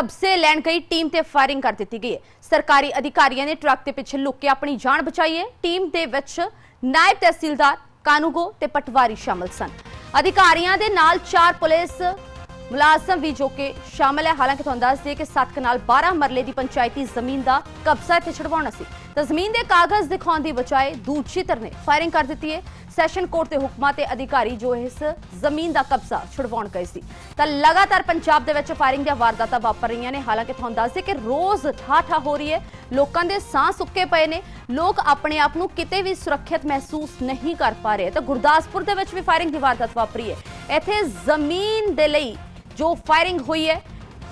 ਕਬਜ਼ੇ ਲੈਣ ਗਈ ਟੀਮ ਤੇ ਫਾਇਰਿੰਗ ਕਰ ਦਿੱਤੀ ਗਈ ਹੈ ਸਰਕਾਰੀ ਅਧਿਕਾਰੀਆਂ ਨੇ ਟਰੱਕ ਦੇ ਪਿੱਛੇ ਲੁੱਕ ਕੇ ਆਪਣੀ ਜਾਨ ਬਚਾਈ ਹੈ ਟੀਮ ਦੇ ਵਿੱਚ ਨਾਇਬ ਤਹਿਸੀਲਦਾਰ ਕਾਨੂੰਗੋ ਤੇ ਪਟਵਾਰੀ ਸ਼ਾਮਲ ਸਨ ਅਧਿਕਾਰੀਆਂ ਦੇ ਨਾਲ ਚਾਰ ਪੁਲਿਸ ਮੁਲਾਜ਼ਮ ਵੀ ਜੋ ਕਿ ਸ਼ਾਮਲ ਹੈ ਹਾਲਾਂਕਿ ਤੁਹਾਨੂੰ ਦੱਸ ਦਈਏ ਕਿ 7 ਕਨਾਲ 12 ਮਰਲੇ ਦੀ ਪੰਚਾਇਤੀ ਜ਼ਮੀਨ ਦਾ ਕਬਜ਼ਾ ਇੱਥੇ ਛਡਵਾਉਣਾ ਸੀ ਤਾਂ ਜ਼ਮੀਨ ਦੇ ਕਾਗਜ਼ ਦਿਖਾਉਣ ਦੀ ਬਜਾਏ ਦੂਜੀ ਧਿਰ ਨੇ ਫਾਇਰਿੰਗ ਕਰ ਦਿੱਤੀ ਹੈ ਸੈਸ਼ਨ ਕੋਰਟ ਦੇ ਹੁਕਮਾਂ ਤੇ ਅਧਿਕਾਰੀ ਜੋ ਇਸ ਜ਼ਮੀਨ ਦਾ ਕਬਜ਼ਾ ਛੁਡਵਾਉਣ ਗਏ ਸੀ। ਤਾਂ ਲਗਾਤਾਰ ਪੰਜਾਬ ਦੇ ਵਿੱਚ ਫਾਇਰਿੰਗ ਦੀਆਂ ਵਾਰਦਾਤਾਂ ਵਾਪਰ ਰਹੀਆਂ ਨੇ। ਹਾਲਾਂਕਿ ਤੁਹਾਨੂੰ ਦੱਸ ਦਈਏ ਕਿ ਰੋਜ਼ ਠਾਠਾ ਹੋ ਰਹੀ ਹੈ। ਲੋਕਾਂ ਦੇ ਸਾਹ ਸੁੱਕੇ ਪਏ ਨੇ। ਲੋਕ ਆਪਣੇ ਆਪ ਨੂੰ ਕਿਤੇ ਵੀ ਸੁਰੱਖਿਅਤ ਮਹਿਸੂਸ ਨਹੀਂ ਕਰ ਪਾ ਰਹੇ। ਤਾਂ ਗੁਰਦਾਸਪੁਰ ਦੇ ਵਿੱਚ ਵੀ ਫਾਇਰਿੰਗ ਦੀ ਵਾਰਦਾਤ ਵਾਪਰੀ ਹੈ। ਇੱਥੇ ਜ਼ਮੀਨ ਦੇ ਲਈ ਜੋ ਫਾਇਰਿੰਗ ਹੋਈ ਹੈ,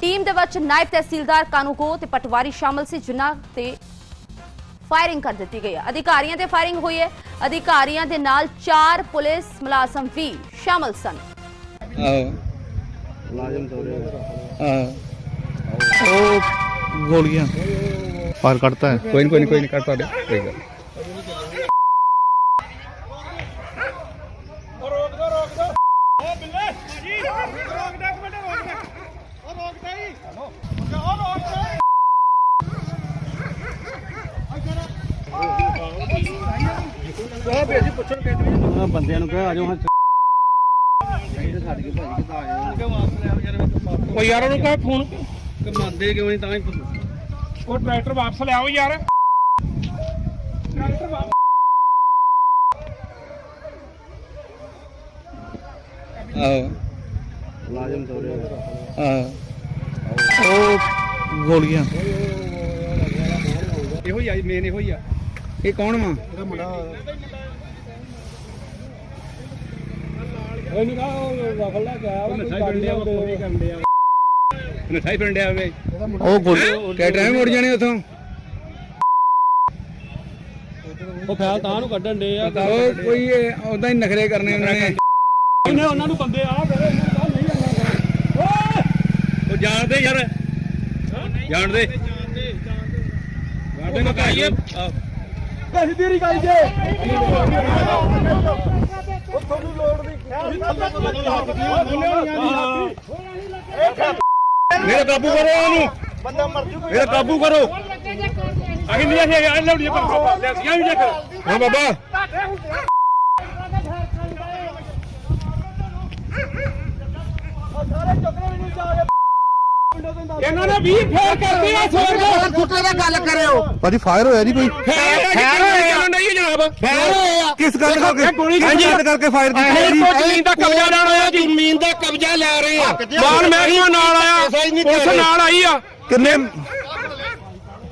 ਟੀਮ ਦੇ ਵਿੱਚ ਨਾਇਬ ਤਹਿਸੀਲਦਾਰ ਕਾਨੂੰਗੋ ਤੇ ਪਟਵਾਰੀ ਸ਼ਾਮਲ ਸੀ, ਜਿਨ੍ਹਾਂ ਤੇ ਫਾਇਰਿੰਗ ਕਰ ਦਿੱਤੀ ਗਈ ਹੈ। ਅਧਿਕਾਰੀਆਂ ਤੇ ਫਾਇਰਿੰਗ ਹੋਈ ਹੈ। ਅਧਿਕਾਰੀਆਂ ਦੇ ਨਾਲ ਚਾਰ ਪੁਲਿਸ ਮੁਲਾਜ਼ਮ ਵੀ ਸ਼ਾਮਲ ਸਨ। ਮੁਲਾਜ਼ਮ ਦੌਰੇ ਆਹੋ। ਉਹ ਗੋਲੀਆਂ। ਪਾਰ ਕੱਢਤਾ ਹੈ। ਕੋਈ ਨੀ ਕੋਈ ਕਰ ਤੁਹਾਡੇ ਕੋਈ ਗੱਲ ਨੀ। ਉਹਨਾਂ ਬੰਦਿਆਂ ਨੂੰ ਕਿਹਾ ਆ ਜਾਓ ਹਾਂ ਉਹ ਯਾਰ ਉਹਨੂੰ ਕਹੇ ਫੋਨ ਕਮਾਉਂਦੇ ਕਿਉਂ ਨਹੀਂ ਤਾਂ ਹੀ ਉਹ ਟਰੈਕਟਰ ਵਾਪਸ ਲਿਆਓ ਯਾਰ। ਟਰੈਕਟਰ ਵਾਪਸ ਆਹੋ। ਮੁਲਾਜ਼ਮ ਦੌਰੇ ਆਹੋ। ਉਹ ਗੋਲੀਆਂ। ਇਹੋ ਹੀ ਆ ਮੇਨ ਇਹੋ ਹੀ ਆ। ਇਹ ਕੌਣ ਵਾ? ਉਹ ਨਹੀਂ ਕਹਾ ਉਹ ਰਫਲ ਲੈ ਕੇ ਆਇਆ ਉਹ ਨਸ਼ਾ ਹੀ ਪਿੰਡਿਆ ਉਹ ਵੀ? ਕੰਡਿਆ ਨਸ਼ਾ ਹੀ ਪਿੰਡਿਆ ਵੇ। ਉਹ ਗੋਲੀ ਟਰੈਕਟਰ ਐਵੇਂ ਮੁੜ ਜਾਣੇ ਉਥੋਂ? ਉਹ ਫੈਲ ਤਾਂ ਨੂੰ ਕੱਢਣ ਦੇ ਆ। ਉਹ ਕੋਈ ਉਦਾਂ ਹੀ ਨਖਰੇ ਕਰਨੇ ਉਹਨਾਂ ਨੇ। ਉਹਨੇ ਉਹਨਾਂ ਨੂੰ ਬੰਦੇ ਆ ਫਿਰ ਨਹੀਂ ਜਾਣਾ ਉਹ ਜਾਣਦੇ ਯਾਰ। ਜਾਣਦੇ। ਜਾਣਦੇ ਮੈਂ ਕਹੀਏ ਕਹੀ ਤੇਰੀ ਗੱਲ ਜੇ। ਉਹ ਤੁਹਾਨੂੰ ਲੋੜ ਮੇਰਾ ਕਾਬੂ ਕਰੋ ਉਹਨੂੰ ਬੰਦਾ ਮਰ ਜੂ ਮੇਰਾ ਕਾਬੂ ਕਰੋ। ਅਗੇ ਨਹੀਂ ਆ ਲੌੜੀ ਪਰ ਲੈ ਸਿਆ ਵੀ ਦੇਖ। ਹਾਂ ਬਾਬਾ। ਇਹਨਾਂ ਨੇ 20 ਫੇਰ ਕਰਦੀ ਆ ਸੋਰ ਕੁੱਤੇ ਦਾ ਗੱਲ ਕਰਿਓ। ਭਾਜੀ ਫਾਇਰ ਹੋਇਆ ਜੀ ਕੋਈ? ਫੇਰ ਹੋਇਆ। ਆ ਜਨਾਬ? ਫੇਰ ਹੋਏ ਆ ਕਿਸ ਗੱਲ ਕਰਕੇ? ਗੋਲੀ ਕਿਸ ਗੱਲ ਕਰਕੇ ਫਾਇਰ ਕੀਤੀ ਹੈ ਇਹ ਜੀ? ਜ਼ਮੀਨ ਦਾ ਕਬਜ਼ਾ ਲੈਣ ਆਇਆ ਜੀ। ਜ਼ਮੀਨ ਦਾ ਕਬਜ਼ਾ ਲੈ ਰਹੇ ਆ। ਮਾਨ ਮਹਿਕਮਾ ਨਾਲ ਆਇਆ। ਨਹੀਂ ਪੁਲਿਸ। ਨਾਲ ਆਈ ਆ। ਕਿੰਨੇ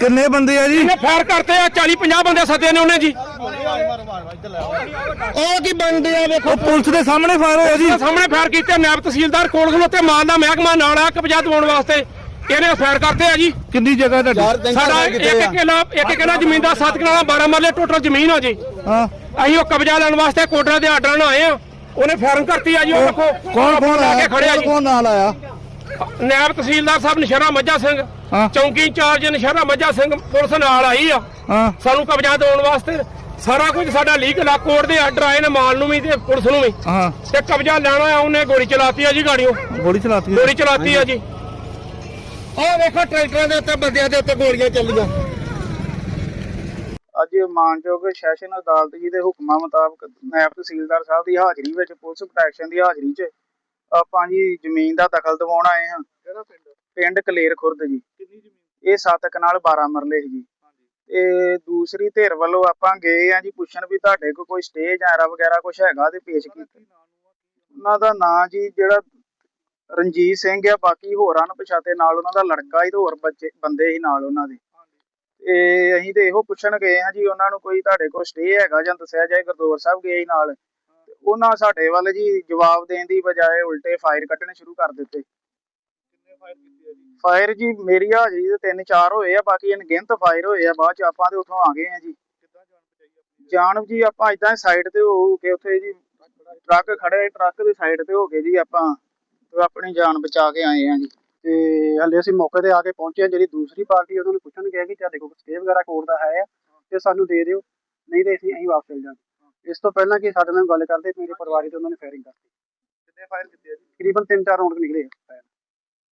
ਕਿੰਨੇ ਬੰਦੇ ਆ ਜੀ? ਇਹਨੇ ਫਾਇਰ ਕਰਤੇ ਆ 40 50 ਬੰਦੇ ਸੱਦੇ ਨੇ ਉਹਨੇ ਜੀ। ਉਹ ਕੀ ਬਣਦੇ ਆ ਵੇਖੋ। ਪੁਲਿਸ ਦੇ ਸਾਹਮਣੇ ਫਾਇਰ ਹੋਇਆ ਜੀ ਸਾਹਮਣੇ ਫਾਇਰ ਕੀਤੇ ਨਾਇਬ ਤਹਿਸੀਲਦਾਰ ਕੋਲ ਖਲੋਤੇ ਮਾਨ ਦਾ ਮਹਿਕਮਾ ਨਾਲ ਆ ਕਬਜ਼ਾ ਦਿਵਾਉਣ ਵਾਸਤੇ। ਇਹਨੇ ਫਾਇਰ ਕਰਤੇ ਆ ਜੀ। ਕਿੰਨੀ ਜਗ੍ਹਾ ਤੁਹਾਡੀ? ਸਾਡਾ ਇੱਕ ਕਿੱਲਾ ਇੱਕ ਕਿੱਲਾ ਜ਼ਮੀਨ ਦਾ 7 ਕਿੱਲਾ 12 ਮਰਲੇ ਟੋਟਲ ਜ਼ਮੀਨ ਆ ਜੀ। ਹਾਂ। ਅਸੀਂ ਉਹ ਕਬਜ਼ਾ ਲੈਣ ਵਾਸਤੇ ਕੋਟਰਾ ਦੇ ਆਰਡਰਾਂ ਨਾਲ ਆਏ ਆ। ਉਹਨੇ ਫਾਇਰਿੰਗ ਕਰਤੀ ਆ ਜੀ ਉਹ ਦੇਖੋ ਕੌਣ ਕੌਣ ਲਾ ਕੇ ਖੜਿਆ ਜੀ। ਕੌਣ ਨਾਲ ਆਇਆ? ਨਾਇਬ ਤਹਿਸੀਲਦਾਰ ਸਾਹਿਬ ਨਸ਼ਹਿਰਾ ਮੱਝਾ ਸਿੰਘ। ਚੌਂਕੀ ਇੰਚਾਰਜ ਨਸ਼ਹਿਰਾ ਮੱਝਾ ਸਿੰਘ ਪੁਲਿਸ ਨਾਲ ਆਈ ਆ। ਹਾਂ। ਸਾਨੂੰ ਕਬਜ਼ਾ ਦਿਵਾਉਣ ਵਾਸਤੇ ਸਾਰਾ ਕੁਝ ਸਾਡਾ ਲੀਕ ਲਾ ਕੋਰਟ ਦੇ ਆਰਡਰ ਆਏ ਨੇ ਮਾਲ ਨੂੰ ਵੀ ਤੇ ਪੁਲਿਸ ਨੂੰ ਵੀ। ਹਾਂ। ਤੇ ਕਬਜ਼ਾ ਲੈਣਾ ਆ ਉਹਨੇ ਗੋਲੀ ਚਲਾਤੀ ਆ ਜੀ ਗਾੜੀਓ। ਗੋਲੀ ਚਲਾਤੀ। ਗੋਲੀ ਚਲਾਤੀ ਆ ਜੀ। ਉਹ ਵੇਖੋ ਟਰੈਕਟਰਾਂ ਦੇ ਉੱਤੇ ਬੰਦਿਆਂ ਦੇ ਉੱਤੇ ਗੋਲੀਆਂ ਚੱਲੀਆਂ। ਅੱਜ ਮਾਨਯੋਗ ਸੈਸ਼ਨ ਅਦਾਲਤ ਜੀ ਦੇ ਹੁਕਮਾਂ ਮੁਤਾਬਕ ਨਾਇਬ ਤਹਿਸੀਲਦਾਰ ਸਾਹਿਬ ਦੀ ਹਾਜ਼ਰੀ ਵਿੱਚ ਪੁਲਿਸ ਪ੍ਰੋਟੈਕਸ਼ਨ ਦੀ ਹਾਜ਼ਰੀ 'ਚ ਆਪਾਂ ਜੀ ਜ਼ਮੀਨ ਦਾ ਦਖਲ ਦਿਵਾਉਣ ਆਏ ਹਾਂ। ਕਿਹੜਾ ਪਿੰਡ? ਪਿੰਡ ਕਲੇਰ ਖੁਰਦ ਜੀ। ਕਿੰਨੀ ਜ਼ਮੀਨ ਇਹ 7 ਕਨਾਲ 12 ਮਰਲੇ ਸੀ ਜੀ। ਤੇ ਦੂਸਰੀ ਧਿਰ ਵੱਲੋਂ ਆਪਾਂ ਗਏ ਆ ਜੀ ਪੁੱਛਣ ਵੀ ਤੁਹਾਡੇ ਕੋਲ ਕੋਈ ਸਟੇਜ ਐਰਾ ਵਗੈਰਾ ਕੁਝ ਹੈਗਾ ਤੇ ਪੇਸ਼ ਕੀਤਾ। ਉਹਨਾਂ ਦਾ ਨਾਂ ਜੀ ਜਿਹੜਾ ਰਣਜੀਤ ਸਿੰਘ ਆ ਬਾਕੀ ਹੋਰਾਂ ਪਛਾਤੇ ਨਾਲ ਉਹਨਾਂ ਦਾ ਲੜਕਾ ਹੀ ਤੇ ਹੋਰ ਬੱਚੇ ਬੰਦੇ ਹੀ ਨਾਲ ਉਹਨਾਂ ਦੇ। ਤੇ ਅਸੀਂ ਤੇ ਇਹੋ ਪੁੱਛਣ ਗਏ ਆ ਜੀ ਉਹਨਾਂ ਨੂੰ ਕੋਈ ਤੁਹਾਡੇ ਕੋਲ ਸਟੇ ਹੈਗਾ ਜਾਂ ਦੱਸਿਆ ਜਾਏ ਗੁਰਦੁਆਰਾ ਸਾਹਿਬ ਗਏ ਨਾਲ। ਉਹਨਾਂ ਸਾਡੇ ਵੱਲ ਜੀ ਜਵਾਬ ਦੇਣ ਦੀ ਬਜਾਏ ਉਲਟੇ ਫਾਇਰ ਕੱਢਣੇ ਸ਼ੁਰੂ ਕਰ ਦਿੱਤੇ। ਫਾਇਰ ਕੀਤੇ ਜੀ। ਫਾਇਰ ਜੀ ਮੇਰੀ ਹਾਜ਼ਰੀ ਦੇ ਤਿੰਨ ਚਾਰ ਹੋਏ ਆ ਬਾਕੀ ਅਣਗਿਣਤ ਫਾਇਰ ਹੋਏ ਆ ਬਾਅਦ ਚ ਆਪਾਂ ਤੇ ਉੱਥੋਂ ਆ ਗਏ ਆ ਜੀ। ਜਾਨ ਜੀ ਆਪਾਂ ਇਦਾਂ ਸਾਈਡ ਤੇ ਹੋ ਕੇ ਉੱਥੇ ਜੀ ਟਰੱਕ ਖੜੇ ਟਰੱਕ ਦੇ ਸਾਈਡ ਤੇ ਹੋ ਕੇ ਜੀ ਆਪਾਂ ਆਪਣੀ ਜਾਨ ਬਚਾ ਕੇ ਆਏ ਆ ਜੀ। ਤੇ ਹਲੇ ਅਸੀਂ ਮੌਕੇ ਤੇ ਆ ਕੇ ਪਹੁੰਚੇ ਹਾਂ ਜਿਹੜੀ ਦੂਸਰੀ ਪਾਰਟੀ ਉਹਨਾਂ ਨੂੰ ਪੁੱਛਣ ਗਿਆ ਕਿ ਤੁਹਾਡੇ ਕੋਲ ਸਟੇ ਵਗੈਰਾ ਕੋਰਟ ਦਾ ਹੈ ਆ ਤੇ ਸਾਨੂੰ ਦੇ ਦਿਓ ਨਹੀਂ ਤੇ ਅਸੀਂ ਅਸੀਂ ਵਾਪਸ ਚਲ ਜਾਵਾਂਗੇ। ਇਸ ਤੋਂ ਪਹਿਲਾਂ ਕਿ ਸਾਡੇ ਨਾਲ ਗੱਲ ਕਰਦੇ ਮੇਰੇ ਪਰਿਵਾਰੀ ਤੇ ਉਹਨਾਂ ਨੇ ਫਾਇਰਿੰਗ ਕਰਤੀ। ਕਿੰਨੇ ਫਾਇਰ ਕੀਤੇ ਆ ਜੀ? ਤਕਰੀਬਨ 3-4 ਰਾਉਂਡ ਨਿਕਲੇ ਆ। ਤੇ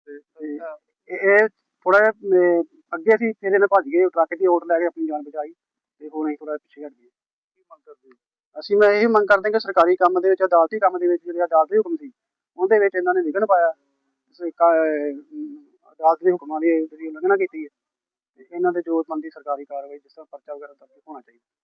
ਇਹ ਇਹ ਥੋੜਾ ਜਿਹਾ ਅਹ, ਅੱਗੇ ਸੀ ਫਿਰ ਇਹਨੇ ਭੱਜ ਗਏ ਟਰੱਕ ਦੀ ਓਟ ਲੈ ਕੇ ਆਪਣੀ ਜਾਨ ਬਚਾਈ ਤੇ ਹੁਣ ਅਸੀਂ ਥੋੜਾ ਪਿੱਛੇ ਹਟ ਗਏ। ਅਸੀਂ ਮੈਂ ਇਹ ਮੰਗ ਕਰਦੇ ਕਿ ਸਰਕਾਰੀ ਕੰਮ ਦੇ ਵਿੱਚ ਅਦਾਲਤੀ ਕੰਮ ਦੇ ਵਿੱਚ ਜਿਹੜੇ ਅਦਾਲਤੀ ਹੁਕਮ ਸੀ ਉਹਦੇ ਵਿੱਚ ਇਹਨਾਂ ਨੇ ਵਿਘਨ ਪਾਇਆ। ਅਦਾਲਤ ਦੇ ਹੁਕਮਾਂ ਦੀ ਜਿਹੜੀ ਉਲੰਘਣਾ ਕੀਤੀ ਹੈ ਇਹਨਾਂ ਦੇ ਜੋ ਬਣਦੀ ਸਰਕਾਰੀ ਕਾਰਵਾਈ ਜਿਸ ਤਰ੍ਹਾਂ ਪਰਚਾ ਵਗੈਰਾ ਦਰਜ ਹੋਣਾ ਚਾਹੀਦਾ।